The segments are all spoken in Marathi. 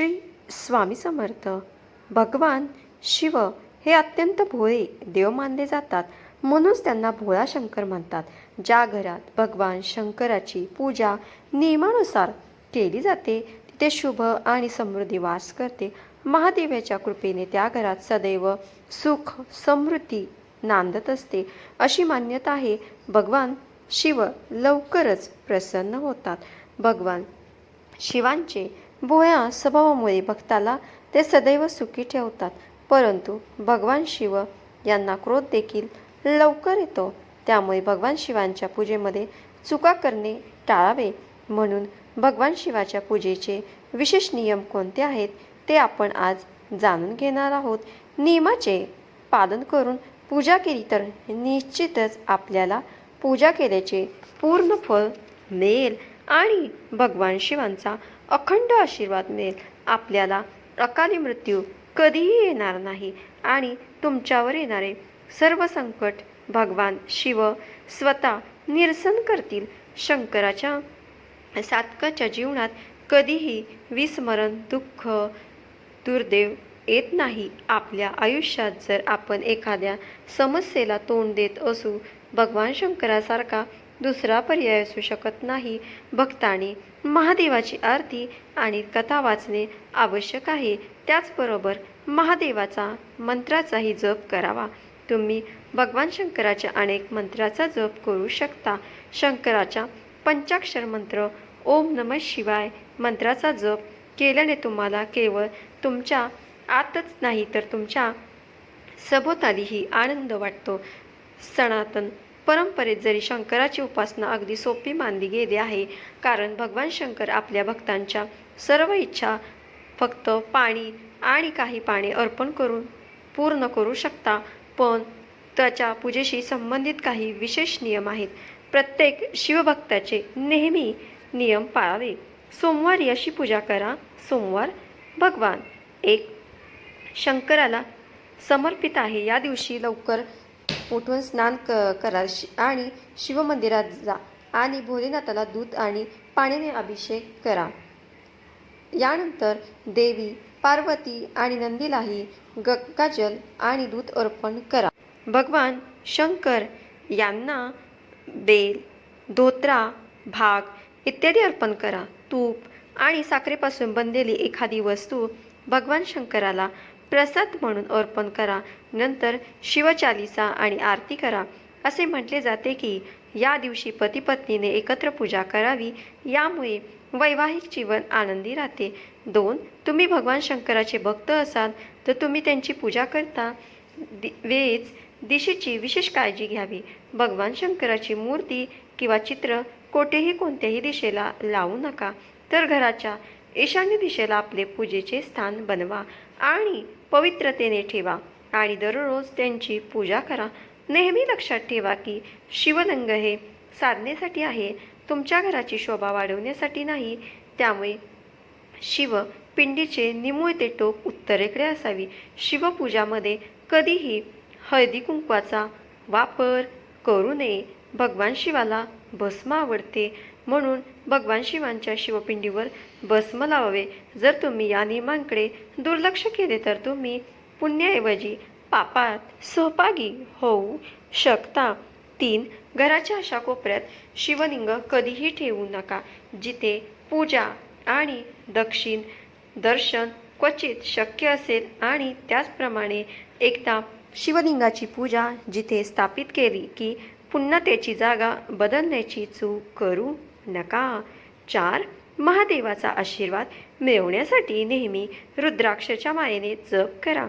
श्री स्वामी समर्थ. भगवान शिव हे अत्यंत भोळे देव मानले जातात. म्हणूनच त्यांना भोळा शंकर म्हणतात. ज्या घरात भगवान शंकराची पूजा नियमानुसार केली जाते तिथे शुभ आणि समृद्धी वास करते. महादेवाच्या कृपेने त्या घरात सदैव सुख समृद्धी नांदत असते. अशी मान्यता आहे भगवान शिव लवकरच प्रसन्न होतात. भगवान शिवांचे भोया स्वभावामुळे भक्ताला ते सदैव सुखी ठेवतात. परंतु भगवान शिव यांना क्रोध देखील लवकर येतो. त्यामुळे भगवान शिवांच्या पूजेमध्ये चुका करणे टाळावे. म्हणून भगवान शिवाच्या पूजेचे विशेष नियम कोणते आहेत ते आपण आज जाणून घेणार आहोत. नियमाचे पालन करून पूजा केली तर निश्चितच आपल्याला पूजा केल्याचे पूर्ण फळ मिळेल आणि भगवान शिवांचा अखंड आशीर्वाद मिळेल. आपल्याला अकाली मृत्यू कधीही येणार नाही आणि तुमच्यावर येणारे सर्व संकट भगवान शिव स्वतः निरसन करतील. शंकराच्या सातकाच्या जीवनात कधीही विस्मरण दुःख दुर्दैव येत नाही. आपल्या आयुष्यात जर आपण एखाद्या समस्येला तोंड देत असू भगवान शंकरासारखा दुसरा पर्याय असू शकत नाही. भक्ताने महादेवाची आरती आणि कथा वाचणे आवश्यक आहे. त्याचबरोबर महादेवाचा मंत्राचाही जप करावा. तुम्ही भगवान शंकराच्या अनेक मंत्राचा जप करू शकता. शंकराच्या पंचाक्षर मंत्र ओम नम शिवाय मंत्राचा जप केल्याने तुम्हाला केवळ तुमच्या आतच नाही तर तुमच्या सभोवतालीही आनंद वाटतो. सनातन परंपरेत जरी शंकराची उपासना अगदी सोपी मानली गेली आहे कारण भगवान शंकर आपल्या भक्तांच्या सर्व इच्छा फक्त पाणी आणि काही पाणी अर्पण करून पूर्ण करू शकता पण त्याच्या पूजेशी संबंधित काही विशेष नियम आहेत. प्रत्येक शिवभक्ताचे नेहमी नियम पाळावे. सोमवारी अशी पूजा करा सोमवार भगवान. एक शंकराला समर्पित आहे. या दिवशी लवकर उठून स्नान क करा. शि आणि शिवमंदिरात जा. आणि भोलेनाथाला दूध आणि पाण्याने अभिषेक करा. यानंतर देवी पार्वती आणि नंदीलाही गंगाजल आणि दूध अर्पण करा. भगवान शंकर यांना बेल धोत्रा भाग इत्यादी अर्पण करा. तूप आणि साखरेपासून बनलेली एखादी वस्तू भगवान शंकराला प्रसाद म्हणून अर्पण करा. नंतर शिवचालिसा आणि आरती करा. असे म्हटले जाते की या दिवशी पती पत्नीने एकत्र पूजा करावी. यामुळे वैवाहिक जीवन आनंदी राहते. दोन तुम्ही भगवान शंकराचे भक्त असाल तर तुम्ही त्यांची पूजा करता. दि वेळेस दिशेची विशेष काळजी घ्यावी. भगवान शंकराची मूर्ती किंवा चित्र कोठेही कोणत्याही दिशेला लावू नका. तर घराच्या ईशान्य दिशेला आपले पूजेचे स्थान बनवा आणि पवित्रतेने ठेवा. आणि दररोज त्यांची पूजा करा. नेहमी लक्षात ठेवा की शिवलिंग हे साधनेसाठी आहे. तुमच्या घराची शोभा वाढवण्यासाठी नाही. त्यामुळे शिव पिंडीचे निमुळते टोक उत्तरेकडे असावी. शिवपूजामध्ये कधीही हळदी कुंकवाचा वापर करू नये. भगवान शिवाला भस्म आवडते. म्हणून भगवान शिवांच्या शिवपिंडीवर भस्म लावावे. जर तुम्ही या नियमांकडे दुर्लक्ष केले तर तुम्ही पुण्याऐवजी पापात सहभागी होऊ शकता. तीन घराच्या अशा कोपऱ्यात शिवलिंग कधीही ठेवू नका जिथे पूजा आणि दक्षिण दर्शन क्वचित शक्य असेल आणि त्याचप्रमाणे एकदा शिवलिंगाची पूजा जिथे स्थापित केली की पुन्हा त्याची जागा बदलण्याची चूक करू नका. चार महादेवाचा आशीर्वाद मिळवण्यासाठी नेहमी रुद्राक्षच्या मायेने जप करा.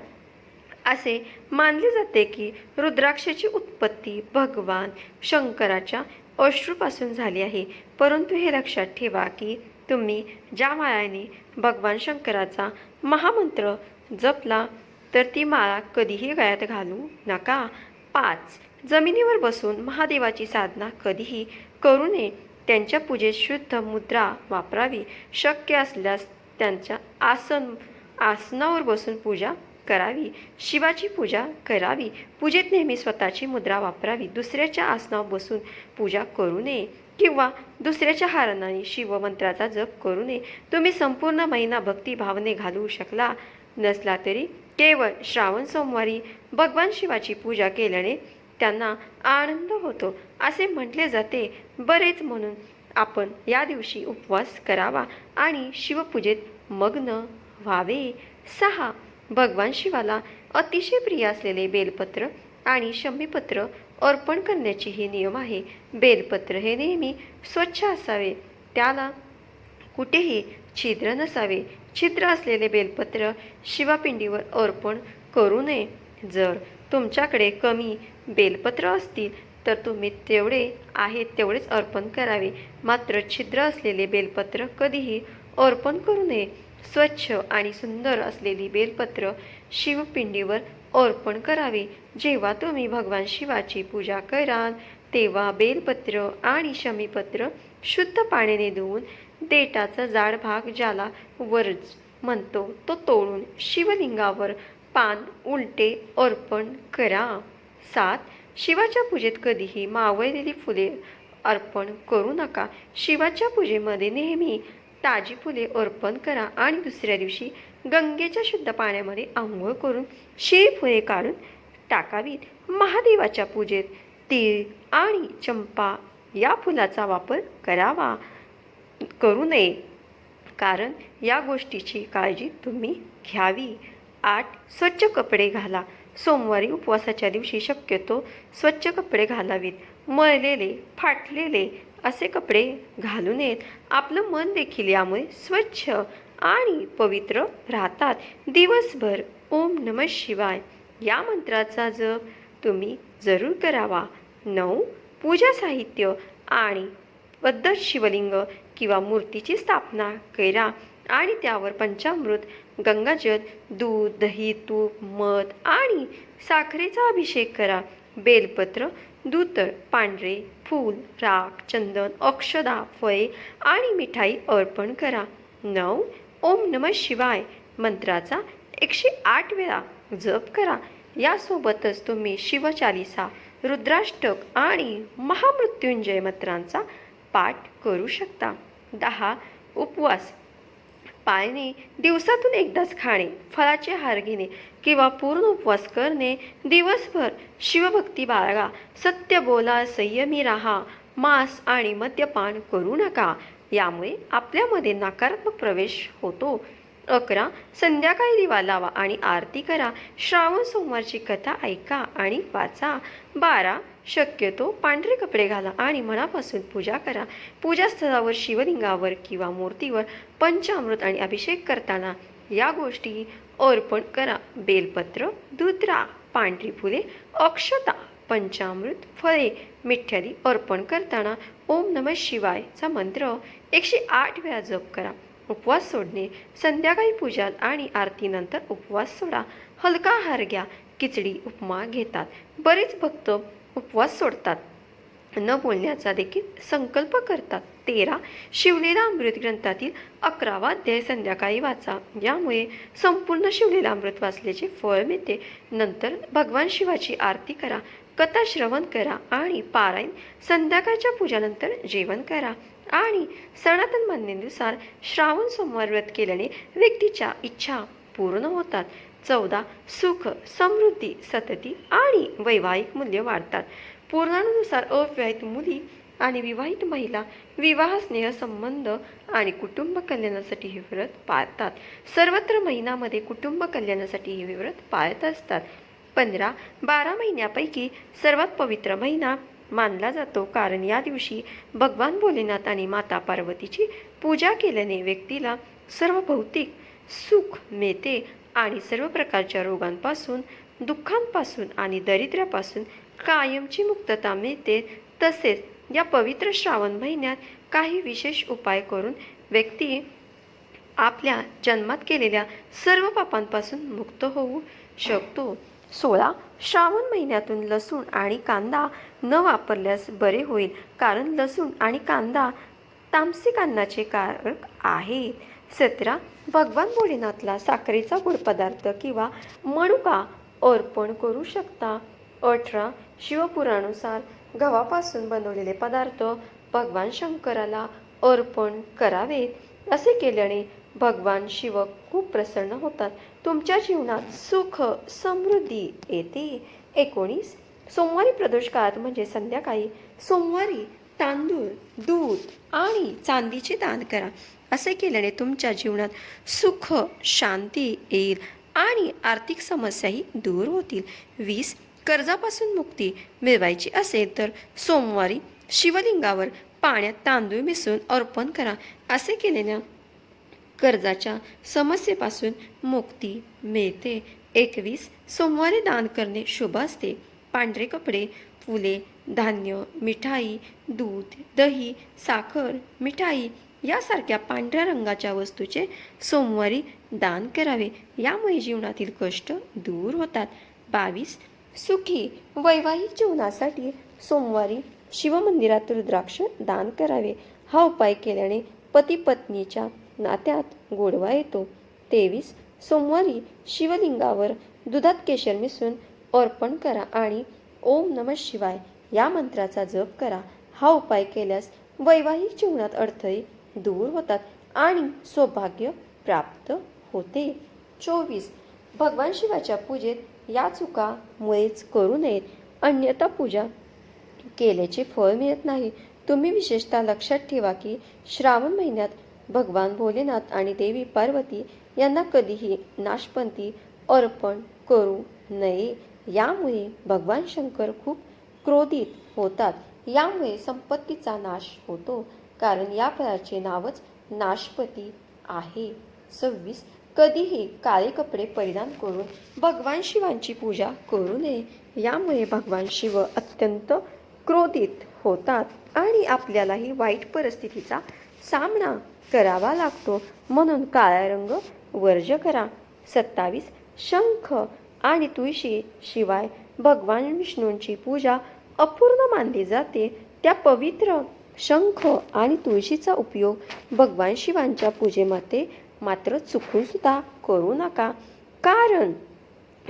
असे मानले जाते की रुद्राक्षची उत्पत्ती भगवान शंकराच्या अश्रूपासून झाली आहे. परंतु हे लक्षात ठेवा की तुम्ही ज्या माळाने भगवान शंकराचा महामंत्र जपला तर ती माळा कधीही गळ्यात घालू नका. पाच जमिनीवर बसून महादेवाची साधना कधीही करू नये. त्यांच्या पूजेत शुद्ध मुद्रा वापरावी शक्य असल्यास त्यांच्या आसन आसनावर बसून पूजा करावी. शिवाची पूजा करावी. पूजेत नेहमी स्वतःची मुद्रा वापरावी. दुसऱ्याच्या आसनावर बसून पूजा करू नये किंवा दुसऱ्याच्या हारणाने शिवमंत्राचा जप करू नये. तुम्ही संपूर्ण महिना भक्तिभावने घालवू शकला नसला तरी केवळ श्रावण सोमवारी भगवान शिवाची पूजा केल्याने त्यांना आनंद होतो. असे म्हटले जाते. बरेच म्हणून आपण या दिवशी उपवास करावा आणि शिवपूजेत मग्न व्हावे. सहा. भगवान शिवाला अतिशय प्रिय असलेले बेलपत्र आणि शमीपत्र अर्पण करण्याची ही नियम आहे. बेलपत्र हे नेहमी स्वच्छ असावे. त्याला कुठेही छिद्र नसावे. छिद्र असलेले बेलपत्र शिवापिंडीवर अर्पण करू नये. जर तुमच्याकडे कमी बेलपत्र असतील तर तुम्ही तेवढे आहेत तेवढेच अर्पण करावे. मात्र छिद्र असलेले बेलपत्र कधीही अर्पण करू नये. स्वच्छ आणि सुंदर असलेली बेलपत्र शिवपिंडीवर अर्पण करावे. जेव्हा तुम्ही भगवान शिवाची पूजा कराल तेव्हा बेलपत्र आणि शमीपत्र शुद्ध पाण्याने धुवून देटाचा जाड भाग ज्याला वर्ज म्हणतो तो तोडून शिवलिंगावर पान उलटे अर्पण करा. सात शिवाच्या पूजेत कधीही मावळलेली फुले अर्पण करू नका. शिवाच्या पूजेमध्ये नेहमी ताजी फुले अर्पण करा आणि दुसऱ्या दिवशी गंगेच्या शुद्ध पाण्यामध्ये आंघोळ करून शिळी फुले काढून टाकावीत. महादेवाच्या पूजेत तीळ आणि चंपा या फुलाचा वापर करावा करू नये. कारण या गोष्टीची काळजी तुम्ही घ्यावी. आठ स्वच्छ कपडे घाला. सोमवारी उपवासाच्या दिवशी शक्यतो स्वच्छ कपडे घालावीत. मळलेले फाटलेले असे कपडे घालू नयेत. आपलं मन देखील यामुळे स्वच्छ आणि पवित्र राहतात. दिवसभर ओम नम शिवाय. या मंत्राचा जप तुम्ही जरूर करावा. नऊ पूजा साहित्य आणि पद्धत शिवलिंग किंवा मूर्तीची स्थापना करा आणि त्यावर पंचामृत गंगाजल दूध दही तूप मध आणि साखरेचा अभिषेक करा. बेलपत्र दूतळ पांढरे फूल राख चंदन अक्षदा फळे आणि मिठाई अर्पण करा. नऊ ओम नम शिवाय मंत्राचा एकशे आठ वेळा जप करा. यासोबतच तुम्ही शिवचालिसा रुद्राष्टक आणि महामृत्युंजय मंत्रांचा पाठ करू शकता. दहा उपवास पाळणे दिवसातून एकदाच खाणे फळाचे हार घेणे किंवा पूर्ण उपवास करणे दिवसभर शिवभक्ती बाळगा सत्य बोला संयमी राहा मांस आणि मद्यपान करू नका. यामुळे आपल्यामध्ये नकारात्मक प्रवेश होतो. अकरा संध्याकाळी दिवा लावा आणि आरती करा. श्रावण सोमवारची कथा ऐका आणि वाचा. बारा शक्यतो पांढरे कपडे घाला आणि मनापासून पूजा करा. पूजास्थळावर शिवलिंगावर किंवा मूर्तीवर पंचामृत आणि अभिषेक करताना या गोष्टी अर्पण करा. बेलपत्र दुधरा पांढरी फुले अक्षता पंचामृत फळे मिठ्यादी अर्पण करताना ओम नम शिवायचा मंत्र एकशे आठ वेळा जप करा. उपवास सोडणे संध्याकाळी पूजा आणि आरतीनंतर उपवास सोडा. हलका आहार घ्या खिचडी उपमा घेतात. बरेच भक्त उपवास सोडतात. न बोलण्याचा देखील संकल्प करतात. तेरा शिवलेला अमृत ग्रंथातील अकरावा अध्याय संध्याकाळी वाचा. यामुळे संपूर्ण शिवलेला अमृत वाचल्याचे फळ मिळते. नंतर भगवान शिवाची आरती करा. कथा श्रवण करा आणि पारायण संध्याकाळच्या पूजानंतर जेवण करा. आणि सनातन मान्यनुसार श्रावण सोमवार व्रत केल्याने व्यक्तीच्या इच्छा पूर्ण होतात. चौदा सुख समृद्धी सतती आणि वैवाहिक मूल्य वाढतात. पुराणानुसार अविवाहित मुली आणि विवाहित महिला विवाह स्नेहसंबंध आणि कुटुंब कल्याणासाठी हे व्रत पाळतात. सर्वत्र महिन्यामध्ये कुटुंब कल्याणासाठी हे व्रत पाळत असतात. पंधरा बारा महिन्यापैकी सर्वात पवित्र महिना मानला जातो. कारण या दिवशी भगवान भोलेनाथ आणि माता पार्वतीची पूजा केल्याने व्यक्तीला सर्व भौतिक सुख मिळते आणि सर्व प्रकारच्या रोगांपासून दुःखांपासून आणि दरिद्र्यापासून कायमची मुक्तता मिळते. तसेच या पवित्र श्रावण महिन्यात काही विशेष उपाय करून व्यक्ती आपल्या जन्मात केलेल्या सर्व पापांपासून मुक्त होऊ शकतो. सोळा श्रावण महिन्यातून लसूण आणि कांदा न वापरल्यास बरे होईल कारण लसूण आणि कांदा तामसिक अन्नाचे कारक आहे सतरा भगवान भोलेनाथला साखरेचा गोड पदार्थ किंवा मनुका अर्पण करू शकता. अठरा शिवपुरानुसार गव्हापासून बनवलेले पदार्थ भगवान शंकराला अर्पण करावे असे केल्याने भगवान शिव खूप प्रसन्न होतात. तुमच्या जीवनात सुख समृद्धी येते. एकोणीस सोमवारी प्रदोष काळात म्हणजे संध्याकाळी सोमवारी तांदूळ दूध आणि चांदीचे दान करा. असे केल्याने तुमच्या जीवनात सुख शांती येईल आणि आर्थिक समस्याही दूर होतील. वीस कर्जापासून मुक्ती मिळवायची असेल तर सोमवारी शिवलिंगावर पाण्यात तांदूळ मिसळून अर्पण करा. असे केल्याने कर्जाच्या समस्येपासून मुक्ती मिळते. एकवीस सोमवारी दान करणे शुभ असते. पांढरे कपडे फुले धान्य मिठाई दूध दही साखर मिठाई यासारख्या पांढऱ्या रंगाच्या वस्तूचे सोमवारी दान करावे. यामुळे जीवनातील कष्ट दूर होतात. बावीस सुखी वैवाहिक जीवनासाठी सोमवारी शिवमंदिरात रुद्राक्ष दान करावे. हा उपाय केल्याने पती पत्नीच्या नात्यात गोडवा येतो. तेवीस सोमवारी शिवलिंगावर दुधात केशर मिसळून अर्पण करा आणि ओम नम शिवाय या मंत्राचा जप करा. हा उपाय केल्यास वैवाहिक जीवनात अडथळे दूर होतात आणि सौभाग्य प्राप्त होते. चोवीस भगवान शिवाच्या पूजेत या चुकामुळेच करू नयेत. अन्यथा पूजा केल्याचे फळ मिळत नाही. तुम्ही विशेषतः लक्षात ठेवा की श्रावण महिन्यात भगवान भोलेनाथ आणि देवी पार्वती यांना कधीही नाशपंथी अर्पण करू नये. यामुळे भगवान शंकर खूप क्रोधित होतात. यामुळे संपत्तीचा नाश होतो. कारण या फळाचे नावच नाशपती आहे. सव्वीस. कधीही काळे कपडे परिधान करून भगवान शिवांची पूजा करू नये. यामुळे भगवान शिव अत्यंत क्रोधित होतात आणि आपल्यालाही वाईट परिस्थितीचा सामना करावा लागतो. म्हणून काळा रंग वर्ज करा. सत्तावीस शंख आणि तुळशी शिवाय भगवान विष्णूंची पूजा अपूर्ण मानली जाते. त्या पवित्र शंख आणि तुळशीचा उपयोग भगवान शिवांच्या पूजेमध्ये मात्र चुकून सुद्धा करू नका. कारण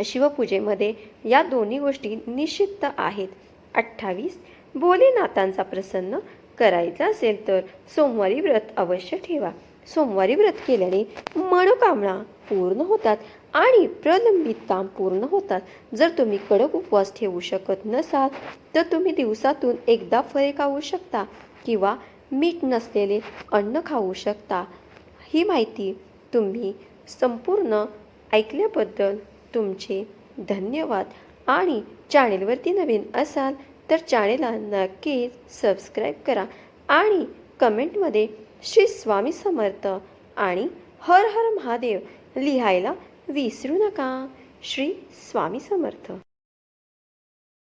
शिवपूजेमध्ये या दोन्ही गोष्टी निषिद्ध आहेत. अठ्ठावीस भोलेनाथांचा प्रसन्न करायचा असेल तर सोमवारी व्रत अवश्य ठेवा. सोमवारी व्रत केल्याने मनोकामना पूर्ण होतात आणि प्रलंबित काम पूर्ण होतात. जर तुम्ही कडक उपवास ठेवू शकत नसाल तर तुम्ही दिवसातून एकदा फळे खाऊ शकता किंवा मीठ नसलेले अन्न खाऊ शकता. ही माहिती तुम्ही संपूर्ण ऐकल्याबद्दल तुमचे धन्यवाद. आणि चॅनेलवरती नवीन असाल तर चॅनेलला नक्कीच सबस्क्राईब करा आणि कमेंटमध्ये श्री स्वामी समर्थ आणि हर हर महादेव लिहायला विसरू नका. श्री स्वामी समर्थ.